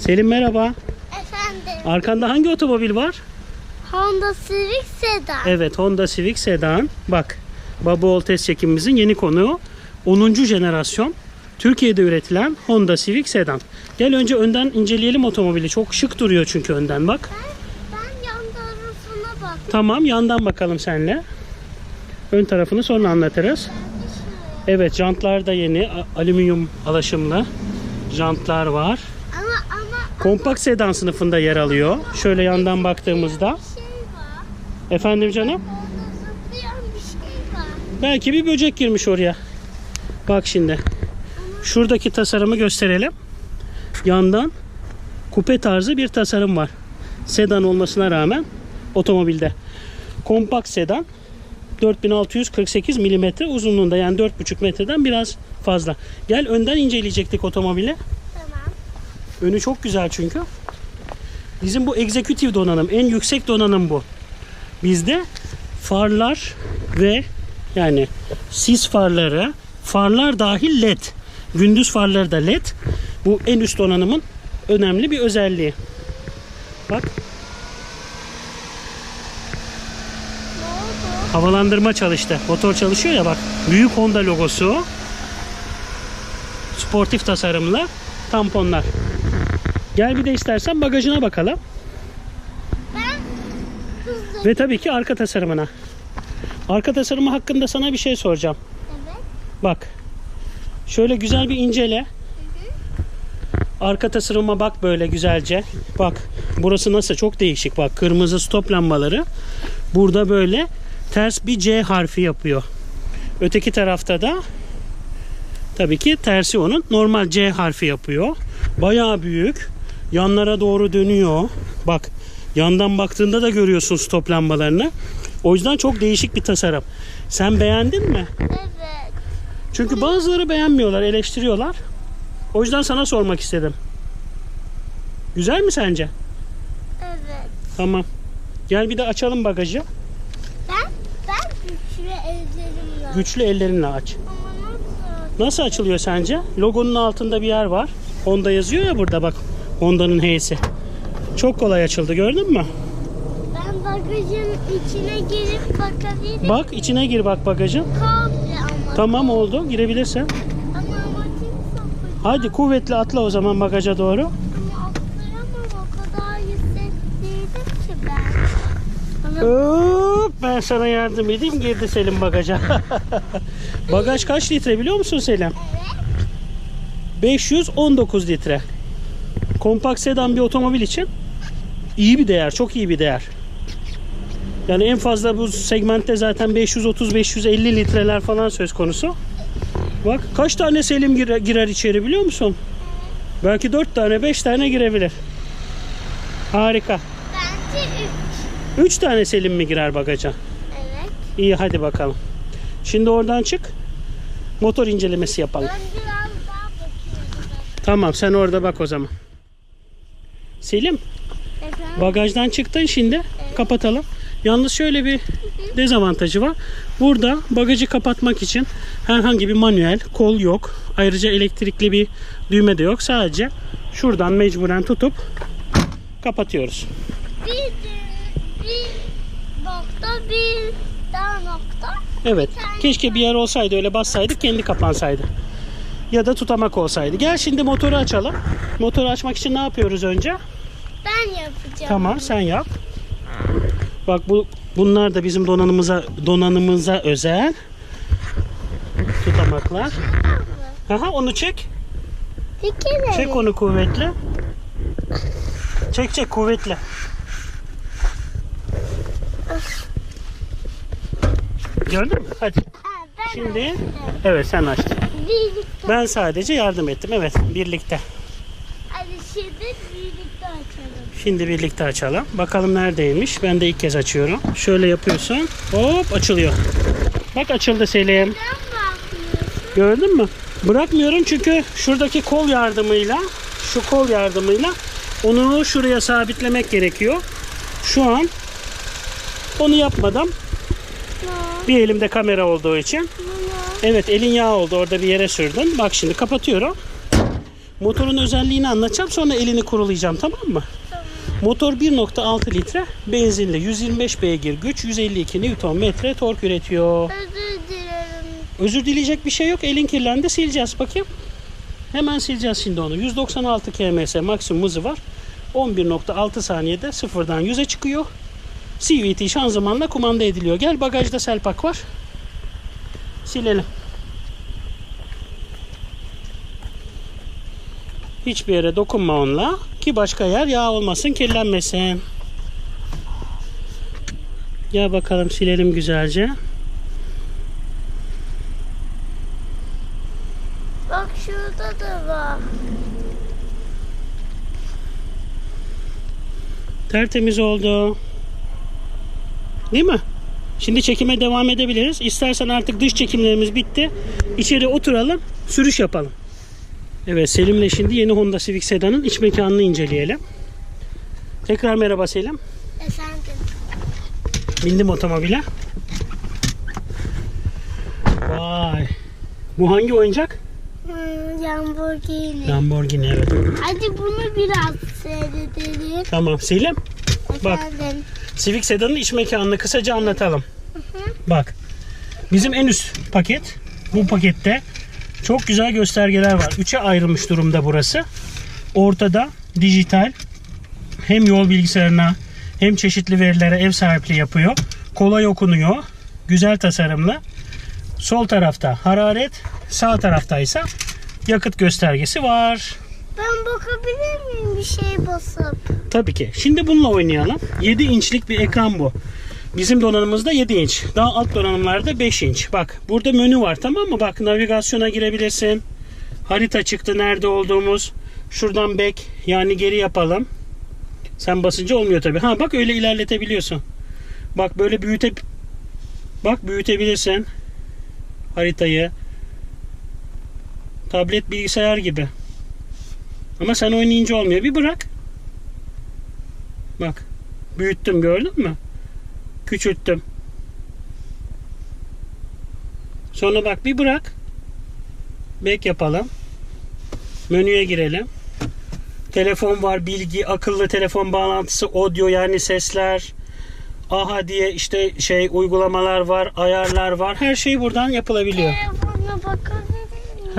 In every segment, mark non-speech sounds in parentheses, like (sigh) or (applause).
Selim merhaba. Efendim. Arkanda hangi otomobil var? Honda Civic Sedan. Evet Honda Civic Sedan. Bak Baba test çekimimizin yeni konuğu 10. jenerasyon Türkiye'de üretilen Honda Civic Sedan. Gel önce önden inceleyelim otomobili. Çok şık duruyor çünkü önden bak. Ben, ben yan tarafına bak. Tamam yandan bakalım senle. Ön tarafını sonra anlatırız. Evet jantlar da yeni. Alüminyum alaşımlı jantlar var. Kompakt sedan sınıfında yer alıyor. Şöyle yandan baktığımızda. şey var. Efendim canım? Bir şey. Belki bir böcek girmiş oraya. Bak şimdi. Şuradaki tasarımı gösterelim. Yandan kupe tarzı bir tasarım var. Sedan olmasına rağmen otomobilde. Kompakt sedan 4648 mm uzunluğunda yani 4,5 metreden biraz fazla. Gel önden inceleyecektik otomobili. Önü çok güzel çünkü. Bizim bu executive donanım, en yüksek donanım bu. Bizde farlar ve yani sis farları, farlar dahil led. Gündüz farları da led. Bu en üst donanımın önemli bir özelliği. Bak havalandırma çalıştı. Motor çalışıyor ya bak. Büyük Honda logosu. Sportif tasarımlı tamponlar. Gel bir de istersen bagajına bakalım. Ve tabii ki arka tasarımına. Arka tasarımı hakkında sana bir şey soracağım. Evet. Bak. Şöyle güzel bir incele. Arka tasarıma bak böyle güzelce. Bak. Burası nasıl? Çok değişik. Bak kırmızı stop lambaları. Burada böyle ters bir C harfi yapıyor. Öteki tarafta da tabii ki tersi onun normal C harfi yapıyor. Bayağı büyük. Yanlara doğru dönüyor. Bak yandan baktığında da görüyorsun stop lambalarını. O yüzden çok değişik bir tasarım. Sen beğendin mi? Evet. Çünkü bazıları beğenmiyorlar, eleştiriyorlar. O yüzden sana sormak istedim. Güzel mi sence? Evet. Tamam. Gel bir de açalım bagajı. Ben ben güçlü ellerimle. Güçlü ellerinle aç. Ama nasıl? Nasıl açılıyor sence? Logonun altında bir yer var. Honda yazıyor ya burada bak. Honda'nın H'si. Çok kolay açıldı gördün mü? Ben bagajın içine girip bakabilirim. Bak içine gir bak bagajın. Komple ama. Tamam oldu girebilirsin. Ama ama kim sokacak? Hadi kuvvetli atla o zaman bagaja doğru. Ama atlayamam o kadar yüksek değilim ki ben. Hop, ben sana yardım edeyim girdi Selim bagaja. (laughs) Bagaj kaç litre biliyor musun Selim? 519 litre. Kompakt sedan bir otomobil için iyi bir değer, çok iyi bir değer. Yani en fazla bu segmentte zaten 530-550 litreler falan söz konusu. Bak kaç tane Selim girer, girer içeri biliyor musun? Belki 4 tane 5 tane girebilir. Harika. bence üç. 3 tane Selim mi girer bagaja? Evet. İyi hadi bakalım. Şimdi oradan çık. Motor incelemesi yapalım. Ben biraz daha bakıyorum. Tamam sen orada bak o zaman. Selim Efendim? bagajdan çıktın şimdi. Kapatalım. Yalnız şöyle bir dezavantajı var. Burada bagajı kapatmak için herhangi bir manuel kol yok. Ayrıca elektrikli bir düğme de yok. Sadece şuradan mecburen tutup kapatıyoruz. Bir, bir nokta bir daha nokta. Evet. Keşke bir yer olsaydı öyle bassaydık kendi kapansaydı. Ya da tutamak olsaydı. Gel şimdi motoru açalım. Motoru açmak için ne yapıyoruz önce? Ben yapacağım. Tamam sen yap. Bak bu bunlar da bizim donanımıza donanımıza özel tutamaklar. Aha onu çek. Kere. Çek onu kuvvetle. Çek çek kuvvetle. Gördün mü? Hadi. Şimdi evet sen açtın. Birlikte. Ben sadece yardım ettim. Evet birlikte. Hadi şimdi birlikte açalım. Şimdi birlikte açalım. Bakalım neredeymiş. Ben de ilk kez açıyorum. Şöyle yapıyorsun. Hop açılıyor. Bak açıldı Selim. Gördün mü? Bırakmıyorum çünkü şuradaki kol yardımıyla şu kol yardımıyla onu şuraya sabitlemek gerekiyor. Şu an onu yapmadım. Bir elimde kamera olduğu için. Evet elin yağ oldu orada bir yere sürdün. Bak şimdi kapatıyorum. Motorun özelliğini anlatacağım sonra elini kurulayacağım tamam mı? Motor 1.6 litre benzinli 125 beygir güç 152 Nm tork üretiyor. Özür dilerim. Özür dileyecek bir şey yok. Elin kirlendi sileceğiz bakayım. Hemen sileceğiz şimdi onu. 196 kms maksimum hızı var. 11.6 saniyede sıfırdan 100'e çıkıyor. CVT şanzımanla kumanda ediliyor. Gel bagajda selpak var. Silelim. Hiçbir yere dokunma onunla ki başka yer yağ olmasın, kirlenmesin. Gel bakalım silelim güzelce. Bak şurada da var. Tertemiz oldu. Değil mi? Şimdi çekime devam edebiliriz. İstersen artık dış çekimlerimiz bitti. İçeri oturalım, sürüş yapalım. Evet Selim'le şimdi yeni Honda Civic Sedan'ın iç mekanını inceleyelim. Tekrar merhaba Selim. Efendim. Bindim otomobile. Vay. Bu hangi oyuncak? Hmm, Lamborghini. Lamborghini evet. Hadi bunu biraz seyredelim. Tamam Selim. Bak. Efendim. Civic Sedan'ın iç mekanını kısaca anlatalım. Bak. Bizim en üst paket. Bu pakette çok güzel göstergeler var. Üçe ayrılmış durumda burası. Ortada dijital hem yol bilgisayarına hem çeşitli verilere ev sahipliği yapıyor. Kolay okunuyor. Güzel tasarımlı. Sol tarafta hararet, sağ tarafta ise yakıt göstergesi var. Ben bakabilir miyim bir şey basıp? Tabii ki. Şimdi bununla oynayalım. 7 inçlik bir ekran bu. Bizim donanımımızda 7 inç. Daha alt donanımlarda 5 inç. Bak burada menü var tamam mı? Bak navigasyona girebilirsin. Harita çıktı nerede olduğumuz. Şuradan back yani geri yapalım. Sen basınca olmuyor tabii. Ha bak öyle ilerletebiliyorsun. Bak böyle büyüte Bak büyütebilirsin. Haritayı. Tablet bilgisayar gibi. Ama sen oynayınca olmuyor. Bir bırak. Bak. Büyüttüm gördün mü? Küçülttüm. Sonra bak bir bırak. Back yapalım. Menüye girelim. Telefon var, bilgi, akıllı telefon bağlantısı, audio yani sesler. Aha diye işte şey uygulamalar var, ayarlar var. Her şey buradan yapılabiliyor.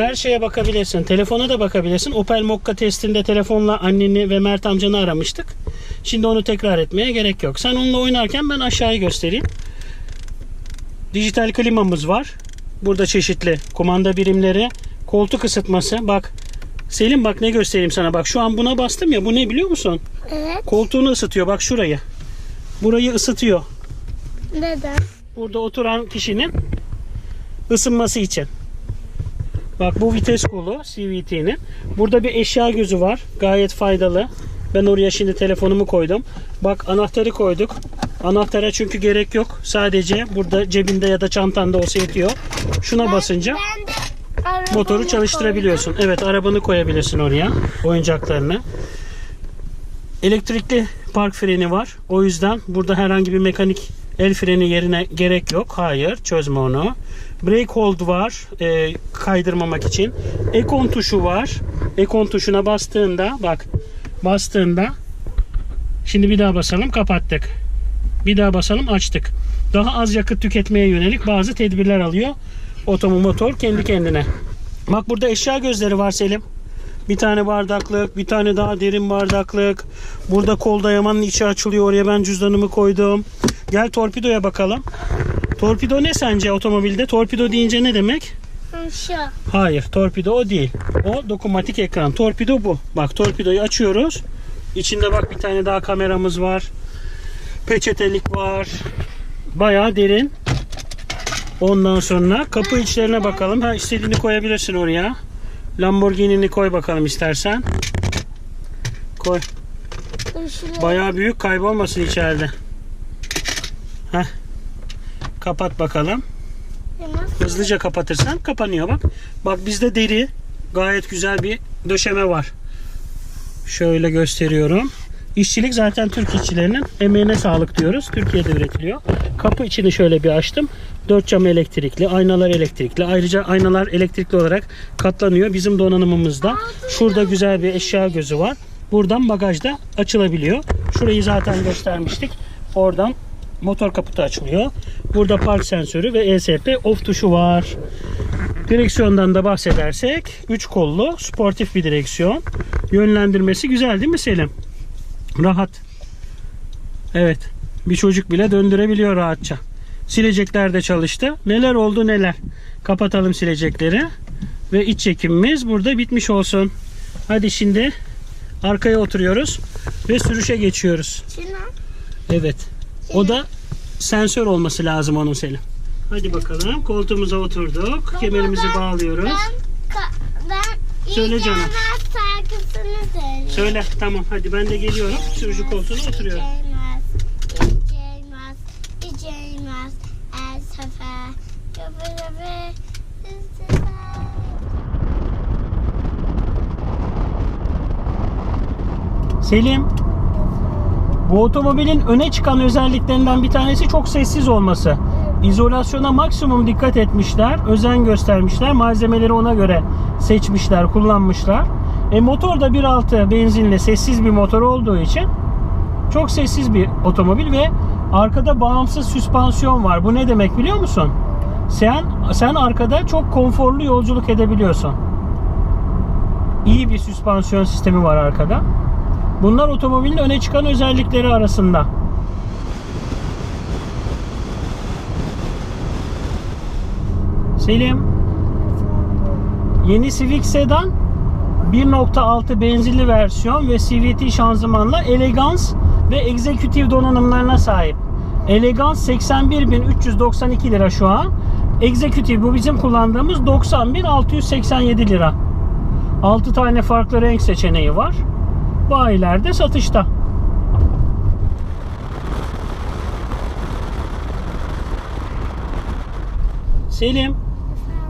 Her şeye bakabilirsin. Telefona da bakabilirsin. Opel Mokka testinde telefonla anneni ve Mert amcanı aramıştık. Şimdi onu tekrar etmeye gerek yok. Sen onunla oynarken ben aşağıyı göstereyim. Dijital klimamız var. Burada çeşitli kumanda birimleri, koltuk ısıtması. Bak Selim bak ne göstereyim sana. Bak şu an buna bastım ya. Bu ne biliyor musun? Evet. Koltuğunu ısıtıyor. Bak şurayı. Burayı ısıtıyor. Neden? Burada oturan kişinin ısınması için. Bak bu vites kolu CVT'nin. Burada bir eşya gözü var. Gayet faydalı. Ben oraya şimdi telefonumu koydum. Bak anahtarı koyduk. Anahtara çünkü gerek yok. Sadece burada cebinde ya da çantanda olsa yetiyor. Şuna basınca Ben de arabamı motoru çalıştırabiliyorsun. Evet arabanı koyabilirsin oraya. Oyuncaklarını. Elektrikli park freni var. O yüzden burada herhangi bir mekanik el freni yerine gerek yok. Hayır çözme onu. Brake hold var e, kaydırmamak için. Ekon tuşu var. Ekon tuşuna bastığında bak bastığında şimdi bir daha basalım kapattık. Bir daha basalım açtık. Daha az yakıt tüketmeye yönelik bazı tedbirler alıyor. Otomotor kendi kendine. Bak burada eşya gözleri var Selim. Bir tane bardaklık, bir tane daha derin bardaklık. Burada kol dayamanın içi açılıyor. Oraya ben cüzdanımı koydum. Gel torpidoya bakalım. Torpido ne sence otomobilde? Torpido deyince ne demek? Şu. Hayır, torpido o değil. O dokunmatik ekran. Torpido bu. Bak torpidoyu açıyoruz. İçinde bak bir tane daha kameramız var. Peçetelik var. Bayağı derin. Ondan sonra kapı içlerine bakalım. Ha istediğini koyabilirsin oraya. Lamborghini'ni koy bakalım istersen. Koy. Bayağı büyük kaybolmasın içeride. Heh. Kapat bakalım. Hızlıca kapatırsan kapanıyor bak. Bak bizde deri gayet güzel bir döşeme var. Şöyle gösteriyorum. İşçilik zaten Türk işçilerinin emeğine sağlık diyoruz. Türkiye'de üretiliyor. Kapı içini şöyle bir açtım. Dört cam elektrikli, aynalar elektrikli. Ayrıca aynalar elektrikli olarak katlanıyor. Bizim donanımımızda. Şurada güzel bir eşya gözü var. Buradan bagajda açılabiliyor. Şurayı zaten göstermiştik. Oradan motor kaputu açılıyor. Burada park sensörü ve ESP off tuşu var. Direksiyondan da bahsedersek 3 kollu sportif bir direksiyon. Yönlendirmesi güzel değil mi Selim? Rahat. Evet. Bir çocuk bile döndürebiliyor rahatça. Silecekler de çalıştı. Neler oldu neler. Kapatalım silecekleri. Ve iç çekimimiz burada bitmiş olsun. Hadi şimdi arkaya oturuyoruz ve sürüşe geçiyoruz. Şuna. Evet. O da sensör olması lazım onun Selim. Hadi bakalım. Koltuğumuza oturduk. Kemerimizi ben- bağlıyoruz. Ben, ben Söyle canım. Söyle. Tamam. Hadi ben de geliyorum. Sürücü koltuğuna oturuyorum. Gecemez, gecemez, gecemez, el sefer, göbü göbü, sefer. Selim. Bu otomobilin öne çıkan özelliklerinden bir tanesi çok sessiz olması. İzolasyona maksimum dikkat etmişler, özen göstermişler, malzemeleri ona göre seçmişler, kullanmışlar. E motor da 1.6 benzinli sessiz bir motor olduğu için çok sessiz bir otomobil ve arkada bağımsız süspansiyon var. Bu ne demek biliyor musun? Sen sen arkada çok konforlu yolculuk edebiliyorsun. İyi bir süspansiyon sistemi var arkada. Bunlar otomobilin öne çıkan özellikleri arasında. Selim, yeni Civic Sedan 1.6 benzinli versiyon ve CVT şanzımanla Elegance ve Executive donanımlarına sahip. Elegance 81.392 lira şu an. Executive bu bizim kullandığımız 90.687 lira. 6 tane farklı renk seçeneği var. Bayilerde satışta. Selim,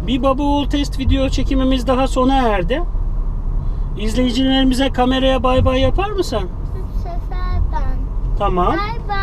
bir baba oğul test video çekimimiz daha sona erdi. İzleyicilerimize kameraya bay bay yapar mısın? Bu sefer ben. Tamam. Bay bay.